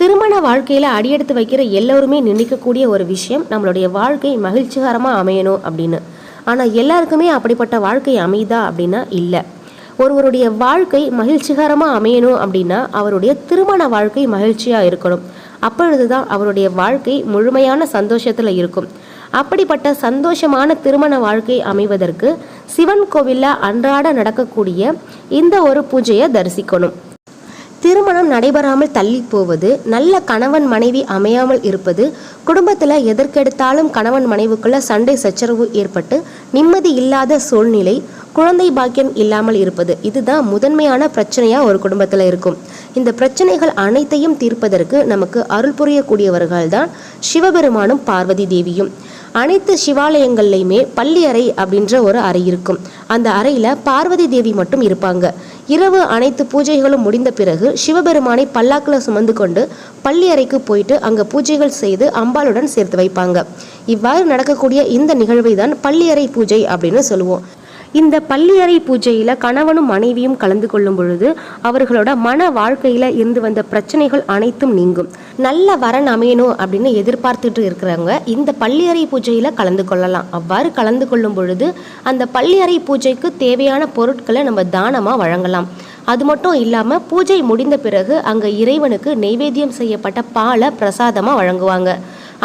திருமண வாழ்க்கையில் அடியெடுத்து வைக்கிற எல்லோருமே நினைக்கக்கூடிய ஒரு விஷயம் நம்மளுடைய வாழ்க்கை மகிழ்ச்சிகரமாக அமையணும் அப்படின்னு. ஆனால் எல்லாருக்குமே அப்படிப்பட்ட வாழ்க்கை அமையுதா அப்படின்னா இல்லை. ஒருவருடைய வாழ்க்கை மகிழ்ச்சிகரமாக அமையணும் அப்படின்னா அவருடைய திருமண வாழ்க்கை மகிழ்ச்சியாக இருக்கணும். அப்பொழுது தான் அவருடைய வாழ்க்கை முழுமையான சந்தோஷத்தில் இருக்கும். அப்படிப்பட்ட சந்தோஷமான திருமண வாழ்க்கை அமைவதற்கு சிவன் கோவிலில் அன்றாட நடக்கக்கூடிய இந்த ஒரு பூஜையை தரிசிக்கணும். திருமணம் நடைபெறாமல் தள்ளி போவது நல்ல கணவன் மனைவி அமையாமல் இருப்பது குடும்பத்தில் எதற்கெடுத்தாலும் கணவன் மனைவுக்குள்ள சண்டை சச்சரவு ஏற்பட்டு நிம்மதி இல்லாத சூழ்நிலை குழந்தை பாக்கியம் இல்லாமல் இருப்பது இதுதான் முதன்மையான பிரச்சனையாக ஒரு குடும்பத்தில் இருக்கும். இந்த பிரச்சனைகள் அனைத்தையும் தீர்ப்பதற்கு நமக்கு அருள் புரியக்கூடியவர்கள் தான் சிவபெருமானும் பார்வதி தேவியும். அனைத்து சிவாலயங்கள்லையுமே பள்ளி அறை அப்படின்ற ஒரு அறை இருக்கும். அந்த அறையில் பார்வதி தேவி மட்டும் இருப்பாங்க. இரவு அனைத்து பூஜைகளும் முடிந்த பிறகு சிவபெருமானை பல்லாக்கில் சுமந்து கொண்டு பள்ளி அறைக்கு போயிட்டு அங்கே பூஜைகள் செய்து அம்பாளுடன் சேர்த்து வைப்பாங்க. இவ்வாறு நடக்கக்கூடிய இந்த நிகழ்வை தான் பள்ளியறை பூஜை அப்படின்னு சொல்லுவோம். இந்த பள்ளியறை பூஜையில் கணவனும் மனைவியும் கலந்து கொள்ளும் பொழுது அவர்களோட மன வாழ்க்கையில் இருந்து வந்த பிரச்சனைகள் அனைத்தும் நீங்கும். நல்ல வரன் அமையணும் அப்படின்னு எதிர்பார்த்துட்டு இருக்கிறவங்க இந்த பள்ளியறை பூஜையில் கலந்து கொள்ளலாம். அவ்வாறு கலந்து கொள்ளும் பொழுது அந்த பள்ளியறை பூஜைக்கு தேவையான பொருட்களை நம்ம தானமாக வழங்கலாம். அது மட்டும் இல்லாமல் பூஜை முடிந்த பிறகு அங்கே இறைவனுக்கு நெய்வேத்தியம் செய்யப்பட்ட பாலை பிரசாதமாக வழங்குவாங்க.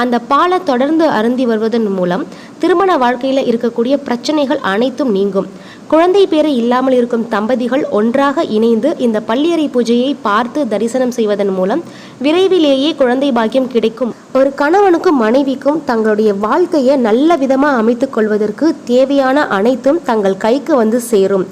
அந்த பாலை தொடர்ந்து அருந்தி வருவதன் மூலம் திருமண வாழ்க்கையில் இருக்கக்கூடிய பிரச்சனைகள் அனைத்தும் நீங்கும். குழந்தை பேரை இல்லாமல் இருக்கும் தம்பதிகள் ஒன்றாக இணைந்து இந்த பள்ளியறை பூஜையை பார்த்து தரிசனம் செய்வதன் மூலம் விரைவிலேயே குழந்தை பாக்கியம் கிடைக்கும். ஒரு கணவனுக்கும் மனைவிக்கும் தங்களுடைய வாழ்க்கையை நல்ல விதமாக அமைத்துக் கொள்வதற்கு தேவையான அனைத்தும் தங்கள் கைக்கு வந்து சேரும்.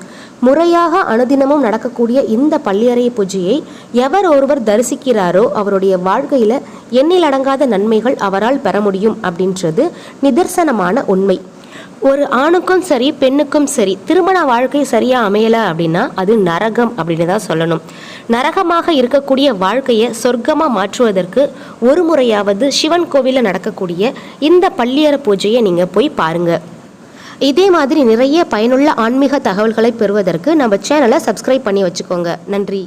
முறையாக அனுதினமும் நடக்கக்கூடிய இந்த பள்ளியறை பூஜையை எவர் ஒருவர் தரிசிக்கிறாரோ அவருடைய வாழ்க்கையில் எண்ணில் அடங்காத நன்மைகள் அவரால் பெற முடியும் அப்படின்றது நிதர்சனமான உண்மை. ஒரு ஆணுக்கும் சரி பெண்ணுக்கும் சரி திருமண வாழ்க்கை சரியா அமையல அப்படின்னா அது நரகம் அப்படின்னு தான் சொல்லணும். நரகமாக இருக்கக்கூடிய வாழ்க்கையை சொர்க்கமா மாற்றுவதற்கு ஒரு முறையாவது சிவன் கோவிலில் நடக்கக்கூடிய இந்த பள்ளியற பூஜையை நீங்க போய் பாருங்க. இதே மாதிரி நிறைய பயனுள்ள ஆன்மீக தகவல்களை பெறுவதற்கு நம்ம சேனலை சப்ஸ்கிரைப் பண்ணி வச்சுக்கோங்க. நன்றி.